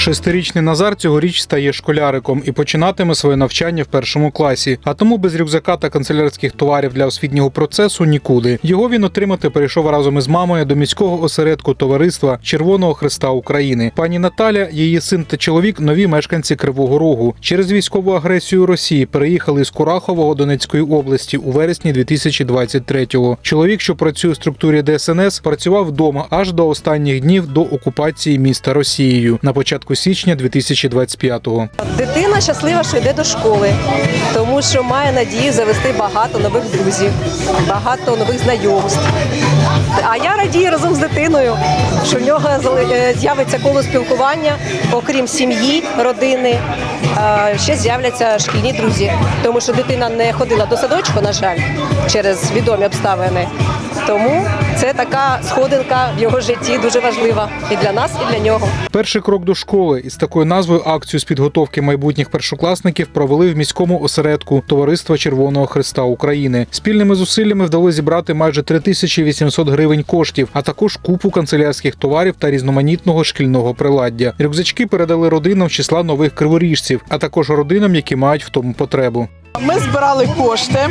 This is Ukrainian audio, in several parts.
Шестирічний Назар цьогоріч стає школяриком і починатиме своє навчання в першому класі. А тому без рюкзака та канцелярських товарів для освітнього процесу нікуди. Його він отримати перейшов разом із мамою до міського осередку товариства Червоного Христа України. Пані Наталя, її син та чоловік нові мешканці Кривого Рогу. Через військову агресію Росії переїхали з Курахового Донецької області у вересні 2023-го. Чоловік, що працює в структурі ДСНС, працював вдома аж до останніх днів до окупації міста Росією на початку січня 2025-го. Дитина щаслива, що йде до школи, тому що має надію завести багато нових друзів, багато нових знайомств. А я радію разом з дитиною, що в нього е, з'явиться коло спілкування, окрім сім'ї, родини. е, Ще з'являться шкільні друзі, тому що дитина не ходила до садочку, на жаль, через відомі обставини. Тому це така сходинка в його житті дуже важлива і для нас, і для нього. Перший крок до школи із такою назвою акцію з підготовки майбутніх першокласників провели в міському осередку Товариства Червоного Христа України. Спільними зусиллями вдалося зібрати майже 3800 гривень коштів, а також купу канцелярських товарів та різноманітного шкільного приладдя. Рюкзачки передали родинам числа нових криворіжців, а також родинам, які мають в тому потребу. Ми збирали кошти.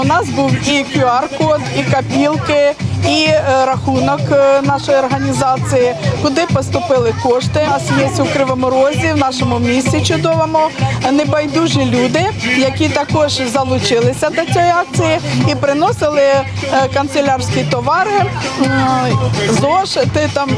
У нас був і QR-код, і копілки, і е, рахунок е, нашої організації, куди поступили кошти. У нас є у Кривому Розі, в нашому місті чудовому небайдужі люди, які також залучилися до цієї акції і приносили е, канцелярські товари, зошити там.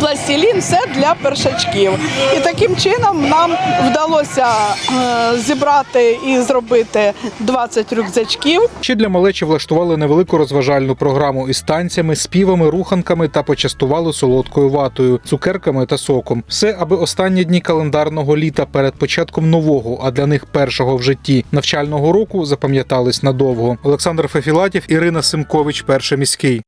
Пластилін все для першачків. І таким чином нам вдалося е, зібрати і зробити 20 рюкзачків. Ще для малечі влаштували невелику розважальну програму із танцями, співами, руханками та почастували солодкою ватою, цукерками та соком. Все, аби останні дні календарного літа перед початком нового, а для них першого в житті навчального року запам'ятались надовго. Олександр Фефілатів, Ірина Симкович, перший міський.